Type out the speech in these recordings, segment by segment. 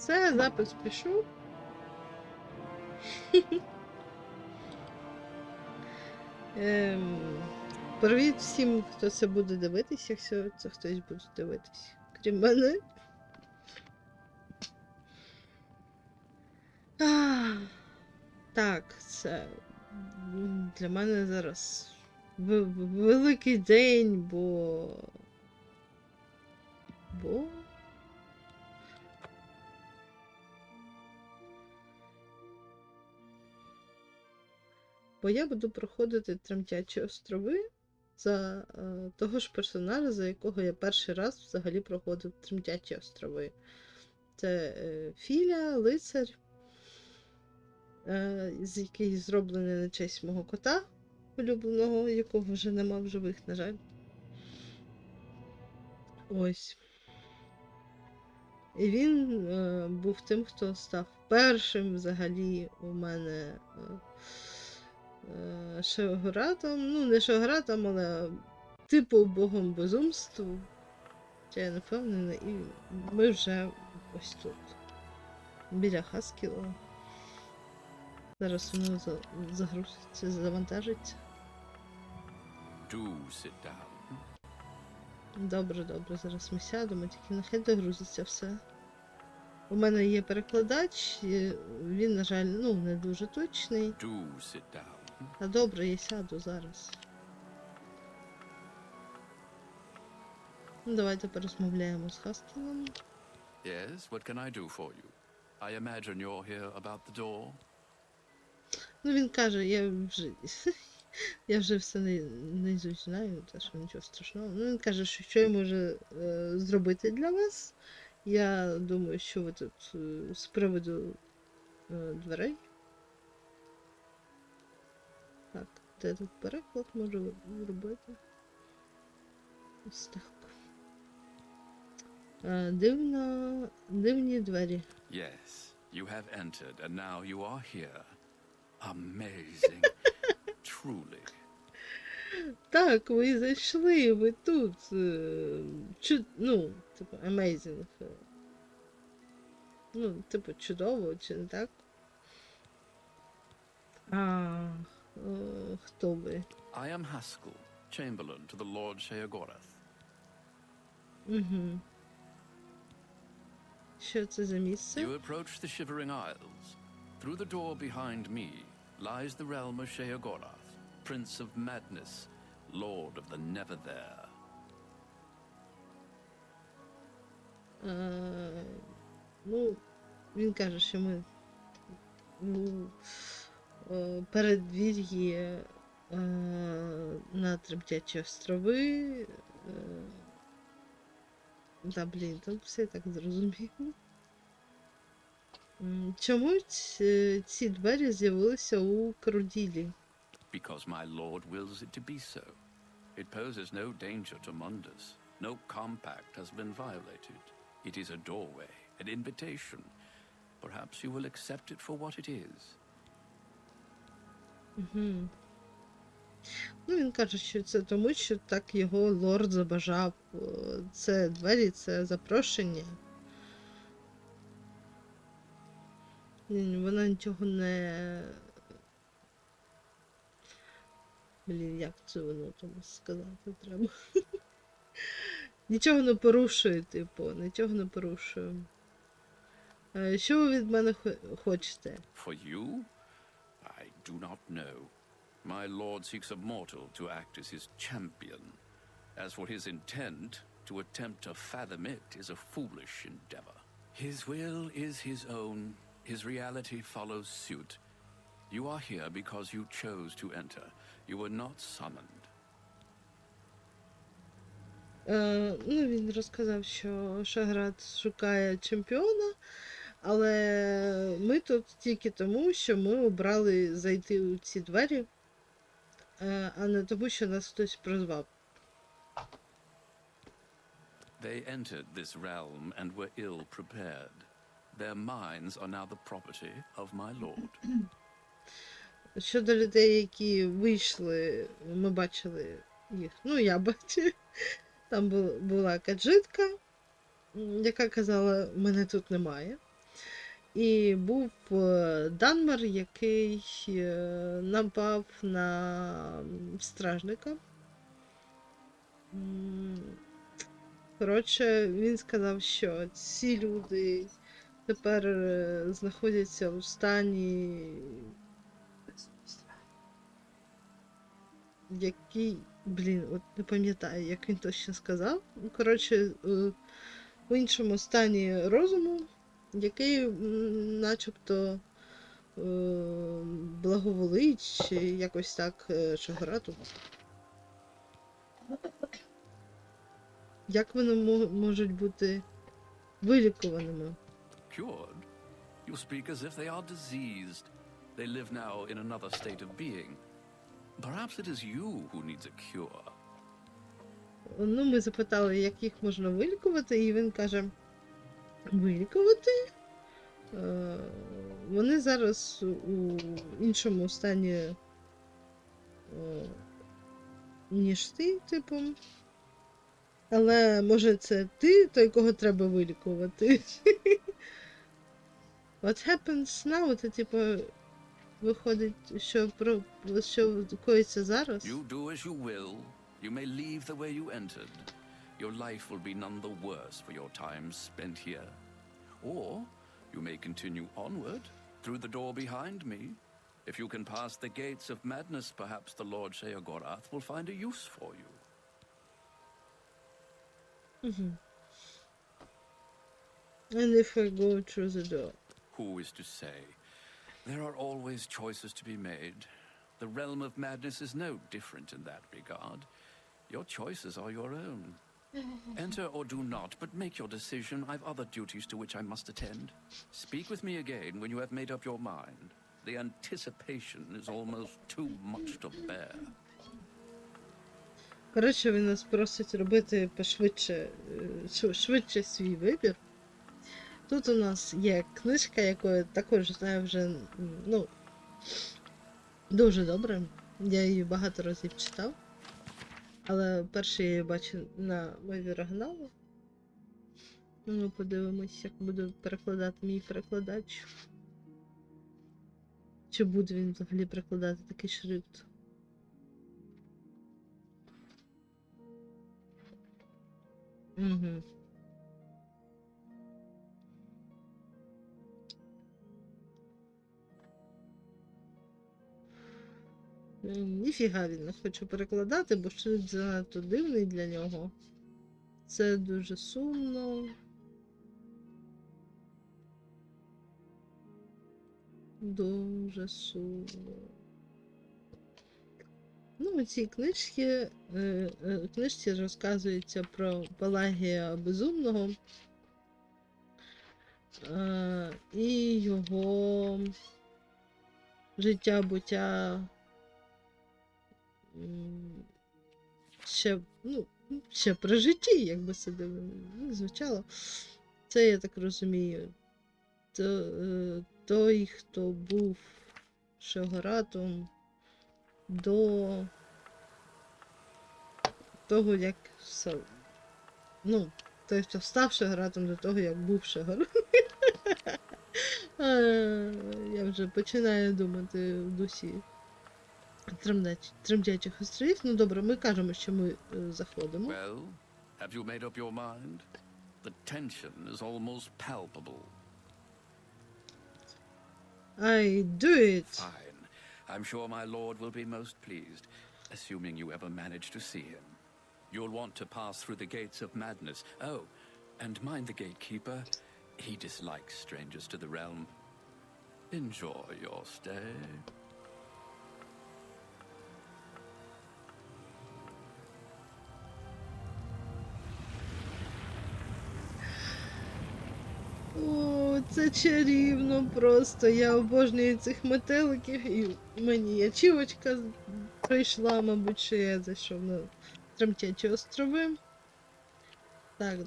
Це запис пішов. Ем, привіт всім, хто це буде дивитись, якщо це хтось буде дивитись, крім мене. Так, це для мене зараз великий день, бо. Бо. Бо я буду проходити тремтячі острови за е, того ж персонажа, за якого я перший раз взагалі проходив тремтячі острови. Це е, Філя, лицар, е, з який зроблений на честь мого кота улюбленого, якого вже нема в живих, на жаль. Ось. І він е, був тим, хто став першим взагалі у мене е, е. Ну, не шеогоратом, але типу богом безумств. Чи я не впевнена, і ми вже ось тут. Біля Хаскіла. Зараз воно загрузиться, завантажиться. Добре, добре, зараз ми сядемо, тільки нехай догрузиться все. У мене є перекладач, він, на жаль, ну, не дуже точний. А добре, я сяду зараз. Ну, давайте порозмовляємо з Хаскілом. Yes, what can I do for you? I imagine you're here about the door. Ну, він каже, я вже. Я вже все не, наизусть знаю, та що нічого страшного. Ну, він каже, що що я можу е, зробити для вас. Я думаю, що ви тут е, з приводу е, дверей. Так, де тут переклад можу робити? Ось так. Е, дивно, дивні двері. Yes, you have entered, and now you are here. Amazing. Truly. Так, ви зайшли, ви тут. е, Чу... Ну, типу, amazing. Ну, типу, чудово, чи не так? А, хто ви? I am Haskell, Chamberlain to the Lord Sheogorath. Угу. Що це за місце? You approach the Shivering Isles. Through the door behind me lies the realm of Sheogorath, Prince of Madness, Lord of the Never There. Е, ну, він каже, що ми у е, Передвір'ї е, на Трептячі острови. Е, та, блін, тут все так зрозуміло. Чому ці двері з'явилися у Круділі? Because my lord wills it to be so. It poses no danger to Mundus. No compact has been violated. It is a doorway, an invitation. Perhaps you will accept it for what it is. Угу. Ну, він каже, що це тому, що так його лорд забажав. Це двері, це запрошення. Вона нічого не. Блін, як це воно там сказати треба. Нічого не порушує, типу, нічого не порушує. Е, Що ви від мене хочете? For you? I do not know. My lord seeks a mortal to act as his champion. As for his intent, to attempt to fathom it is a foolish endeavor. His will is his own, his reality follows suit. You are here because you chose to enter. You were not summoned. Е, ну, він розказав, що Шаград шукає чемпіона, але ми тут тільки тому, що ми обрали зайти у ці двері, е, а не тому, що нас хтось прозвав. They entered this realm and were ill prepared. Their minds are now the property of my lord. Щодо людей, які вийшли, ми бачили їх. Ну, я бачу. Там була каджитка, яка казала, мене тут немає. І був е, Данмар, який е, напав на стражника. Коротше, він сказав, що ці люди тепер е, знаходяться у стані, який, блін, от не пам'ятаю, як він точно сказав. Коротше, в іншому стані розуму, який начебто е, благоволить, чи якось так е, Шагорату. Як вони можуть бути вилікуваними? Cured? You speak as if they are diseased. They live now in another state of being. Perhaps it is you who needs a cure. Ну, ми запитали, як їх можна вилікувати, і він каже: вилікувати? Е, вони зараз у іншому стані, е, ніж ти, типу. Але може це ти, той, кого треба вилікувати. What happens now? Це, типу, виходить, що про що коїться зараз. You do as you will. You may leave the way you entered. Your life will be none the worse for your time spent here. Or you may continue onward through the door behind me. If you can pass the gates of madness, perhaps the Lord Sheogorath will find a use for you. Mhm. And if I go through the door. Who is to say? There are always choices to be made. The realm of madness is no different in that regard. Your choices are your own. Enter or do not, but make your decision. I've other duties to which I must attend. Speak with me again when you have made up your mind. The anticipation is almost too much to bear. Коротше, він нас просить робити пошвидше, е, швидше свій вибір. Тут у нас є книжка, яку я також знаю вже ну, дуже добре. Я її багато разів читав. Але перше я її бачу на мові оригіналу. Ну, подивимось, як буде перекладати мій перекладач. Чи буде він взагалі перекладати такий шрифт? Угу. Ніфіга він не хоче перекладати, бо шрифт занадто дивний для нього. Це дуже сумно. Дуже сумно. Ну, у цій книжці, е, е, книжці розказується про Пелагія Безумного е, і його життя буття ще, ну, ще при житті, як би це звучало. Це я так розумію. То, е, той, хто був Шагоратом до того, як став. Ну, той, хто став Шагоратом до того, як був Шагоратом. Е, Я вже починаю думати в тремдяч- тремтячих островів. Ну добре, ми кажемо, що ми е, заходимо. Well, have you made up your mind? The tension is almost palpable. I do it. Fine. I'm sure my lord will be most pleased, assuming you ever manage to see him. You'll want to pass through the gates of madness. Oh, and mind the gatekeeper. He dislikes strangers to the realm. Enjoy your stay. Це чарівно просто. Я обожнюю цих метеликів, і мені ячівочка прийшла, мабуть, що я зайшов на тремтячі острови. Так,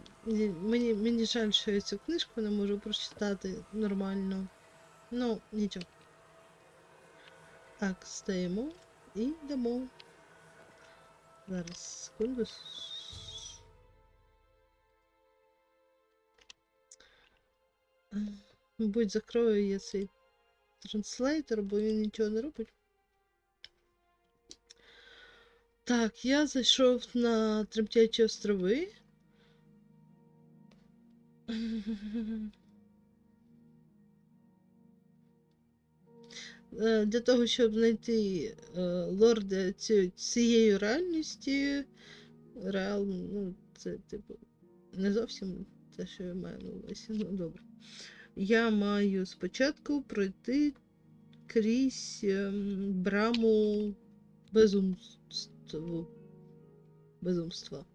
мені, мені жаль, що я цю книжку не можу прочитати нормально. Ну, нічого. Так, стаємо і йдемо. Зараз, секунду. Мабуть, закрою я цей транслейтер, бо він нічого не робить. Так, я зайшов на Тремтячі острови. Е, Для того, щоб знайти е, лорда ці- цієї реальності, реал, ну, це типу не зовсім те, що я маю на увазі. Ну, добре. Я маю спочатку пройти крізь ем, браму безумству. Безумства.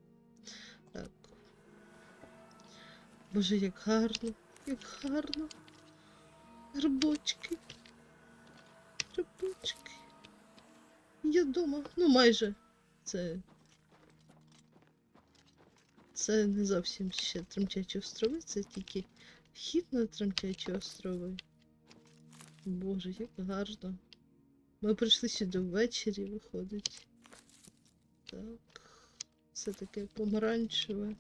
Так. Боже, як гарно, як гарно. Грибочки. Грибочки. Я вдома. Ну, майже. Це. Це не зовсім ще тремтячі острови, це тільки вхід на тремтячі острови. Боже, як гарно. Ми прийшли сюди ввечері, виходить. Так. Все таке помаранчеве.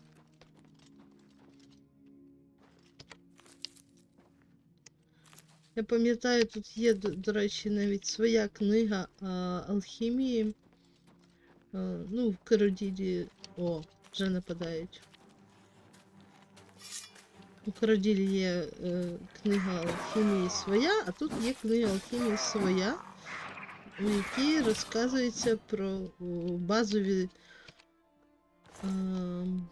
Я пам'ятаю, тут є, до, до речі, навіть своя книга а, алхімії. А, ну, в Кароділі. О, вже нападають. У Кароділі є е, книга алхімії своя, а тут є книга алхімії своя, у якій розказується про базові. ем,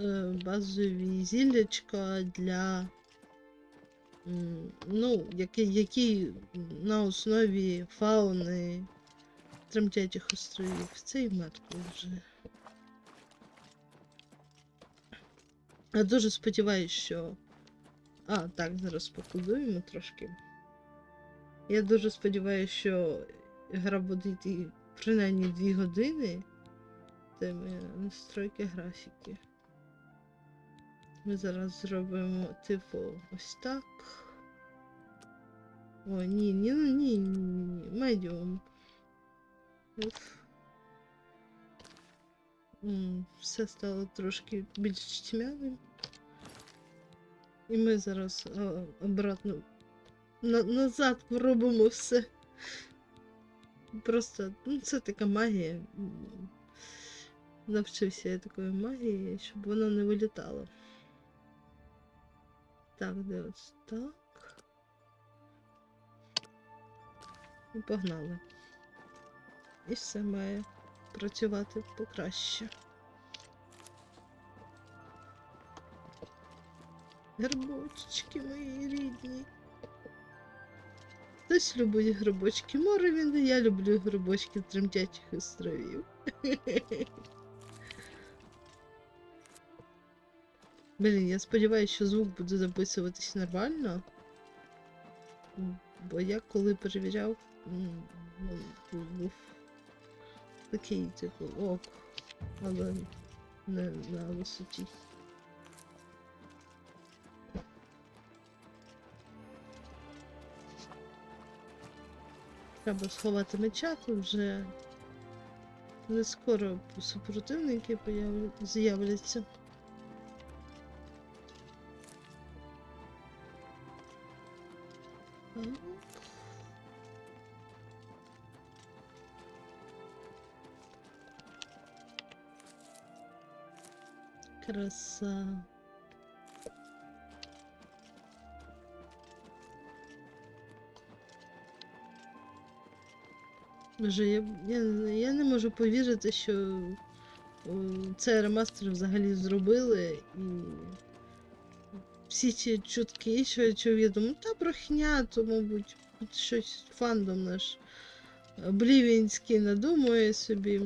е, базові зіллячка для. Ну, які, які на основі фауни тремтячих островів. Це і мертвий вже. Я дуже сподіваюся, що. А, так, зараз покладуємо трошки. Я дуже сподіваюся, що гра буде йти принаймні 2 години. Це моя настройки графіки. Ми зараз зробимо типу ось так. О, ні, ні, ні, ні, ні, медіум. Все стало трошки більш тьмяним. І ми зараз а, обратно на, назад робимо все. Просто, ну, це така магія. Навчився я такої магії, щоб вона не вилітала. Так, де ось так. І погнали. І все має працювати покраще. Грибочки мої рідні. Хтось любить грибочки Моровінда, я люблю грибочки тремтячих островів. Блін, я сподіваюся, що звук буде записуватись нормально. Бо я коли перевіряв, ну, був такий, типу, ок, але не на висоті. Треба сховати меча, то вже не скоро супротивники з'являться. Краса. Боже, я, я, я не можу повірити, що цей ремастер взагалі зробили і всі ці чутки, що я чув, я думаю, та брехня, то, мабуть, щось фандом наш Блівінський надумує собі.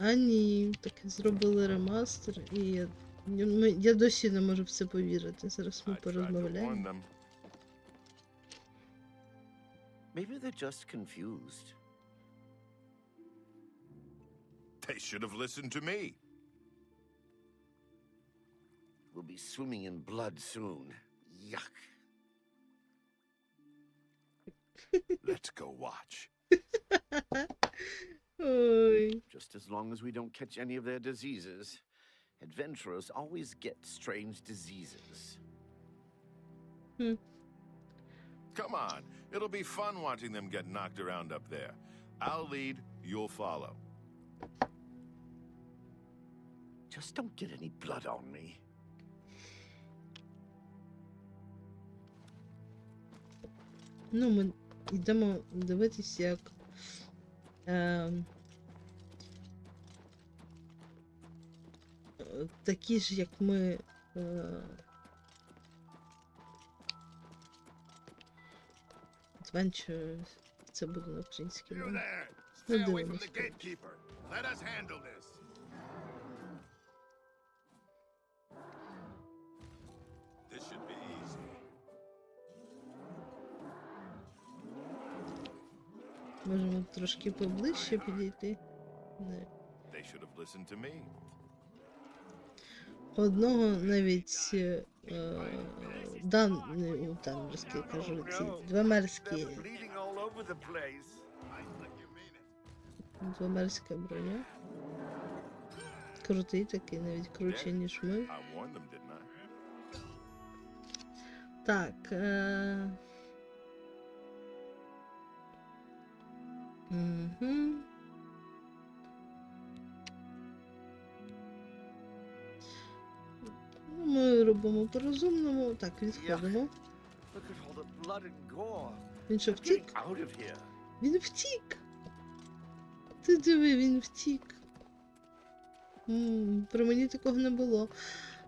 А ні, таки зробили ремастер, і я, ми- я досі не можу в це повірити. Зараз ми порозмовляємо. Maybe they're just confused. They should have listened to me. We'll be swimming in blood soon. Yuck. Let's go watch. Ой. Just as long as we don't catch any of their diseases. Adventurers always get strange diseases. Come on. It'll be fun watching them get knocked around up there. I'll lead, you'll follow. Just don't get any blood on me. Ну, ми йдемо дивитись, як. Е, такі ж, як ми. Е, Adventures. Це буде на українській мові. Ну, дивимось. Let us handle. This трошки поближче підійти. Не. They should have listened to me. Одного навіть е, дан, не, ну, танверський, кажу, ці двомерські, двомерська броня. Крутий такий, навіть круче, ніж ми. Так. Е... Угу. Ми робимо по-розумному. Так, відходимо. Він що втік? Він втік. Ти диви, він втік. М, При мені такого не було.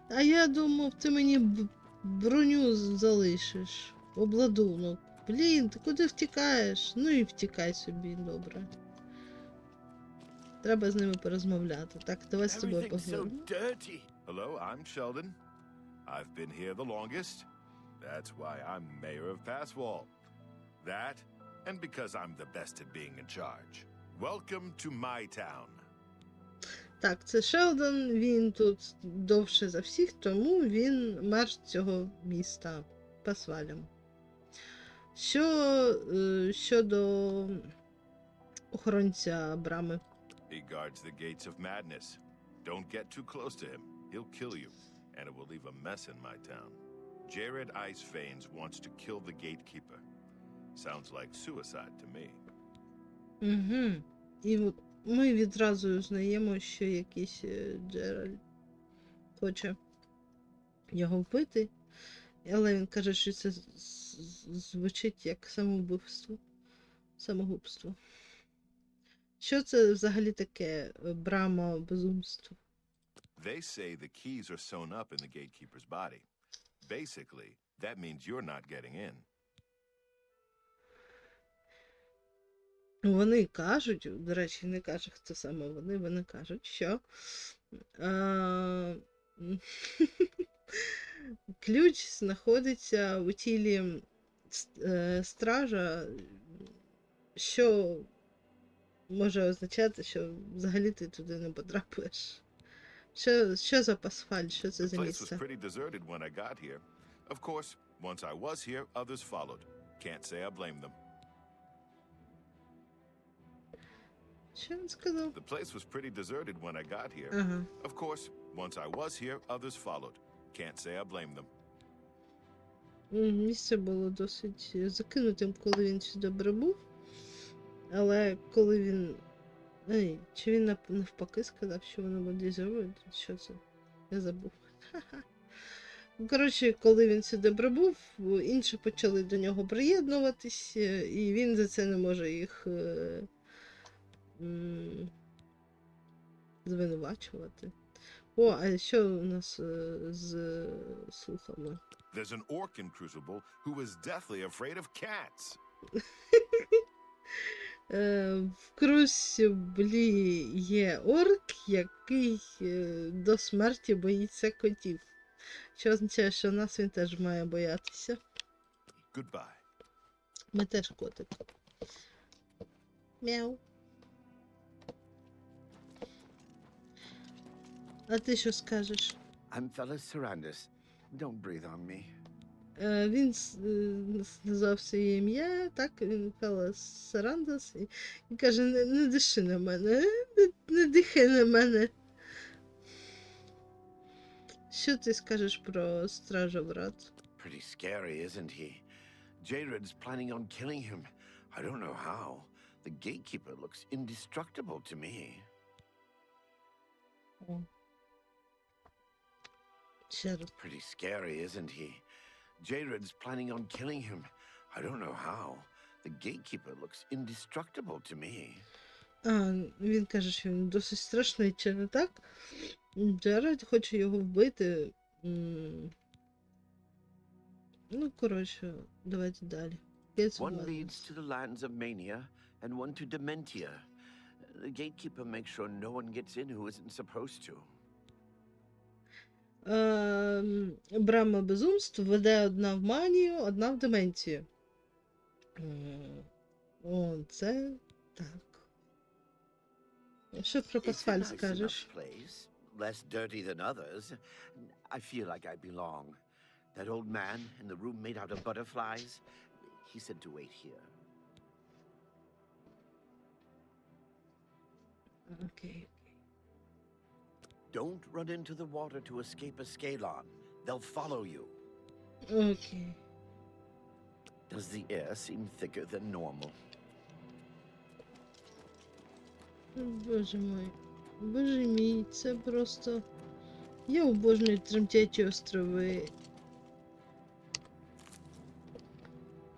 А я думав, ти мені броню залишиш. Обладунок. Блін, ти куди втікаєш? Ну і втікай собі, добре. Треба з ними порозмовляти. Так, давай з тобою поговоримо. Hello, I'm Sheldon. I've been here the longest. That's why I'm mayor of Passwall. That, and because I'm the best at being in charge. Welcome to my town. Так, це Шелдон, він тут довше за всіх, тому він мер цього міста Пасвалем. Що е, щодо охоронця брами? He guards the gates of madness. Don't get too close to him. He'll kill you, and it will leave a mess in my town. Jared Iceveins wants to kill the gatekeeper. Sounds like suicide to me. Угу. І от ми відразу знаємо, що якийсь е, Джеральд хоче його вбити, але він каже, що це звучить як самовбивство. Самогубство. Що це взагалі таке е, брама безумства? They say the keys are sewn up in the gatekeeper's body. Basically, that means you're not getting in. Вони кажуть, до речі, не каже, хто саме вони, вони кажуть, що ключ знаходиться у тілі е, стража, що може означати, що взагалі ти туди не потрапиш. Що, що за пасфаль, що це за місце? Of course, once I was here, others followed. Can't say I blame them. The place was pretty deserted when I got here. Of course, once I was here, others followed. Can't say I blame them. Місце було досить закинутим, коли він сюди прибув. Але коли він. Ей, чи він навпаки сказав, що воно модернізує? Що це? Я забув. Коротше, коли він сюди прибув, інші почали до нього приєднуватись, е, і він за це не може їх е, звинувачувати. О, а що у нас е, з слухами? There's an orc in Crucible who is deathly afraid of cats. Е, в Крусіблі є орк, який е, до смерті боїться котів. Що означає, що нас він теж має боятися. Goodbye. Ми теж котик. Мяу. А ти що скажеш? I'm Fellas Sarandis. Don't breathe on me. Е, Він с- е, с- назвав своє ім'я, так, він Фелас Сарандас, і, і каже, не, не диши на мене, не, не дихай на мене. Що ти скажеш про стража врат? Pretty scary, isn't he? Jared's planning on killing him. I don't know how. The gatekeeper looks indestructible to me. О. Ще раз. Pretty scary, isn't he? Jared's planning on killing him. I don't know how. The gatekeeper looks indestructible to me. А, він каже, що він досить страшний, чи не так? Джеред хоче його вбити. М. Ну, коротше, давайте далі. Gates of One Madness. leads to the lands of Mania, and one to Dementia. The gatekeeper makes sure no one gets in who isn't supposed to. Ем, Брама безумств веде одна в манію, одна в деменцію. М, О, це так. Що про It's a Пасфаль nice скажеш? enough place, less dirty than others. I feel like I belong. That old man in the room made out of butterflies, he said to wait here. Окей. Don't run into the water to escape a Scalon. They'll follow you. Окей. Does the air seem thicker than normal? Боже мой. Боже мій, це просто. Я обожнюю тремтячі острови.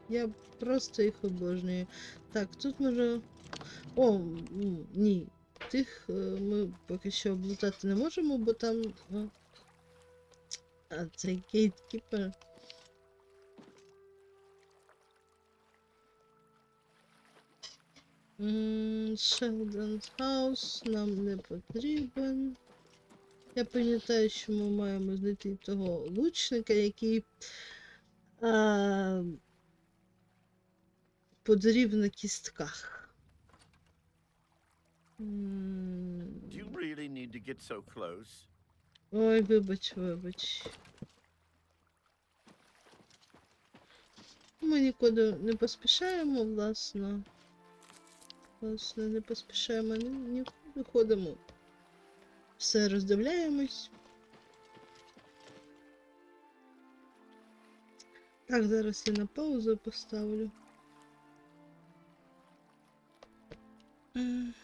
Я просто їх обожнюю. Так, тут може. О, м, ні. Тих е, ми поки що облутати не можемо, бо там. е, А, цей гейткіпер. Шелденс Хаус нам не потрібен. Я пам'ятаю, що ми маємо знайти того лучника, який а, подрів на кістках. М, Do you really need to get so close? Ой, вибач, вибач. Ми нікуди не поспішаємо, власне. Власне, не поспішаємо, ні, нікуди ходимо. Все роздивляємось. Так, зараз я на паузу поставлю. М.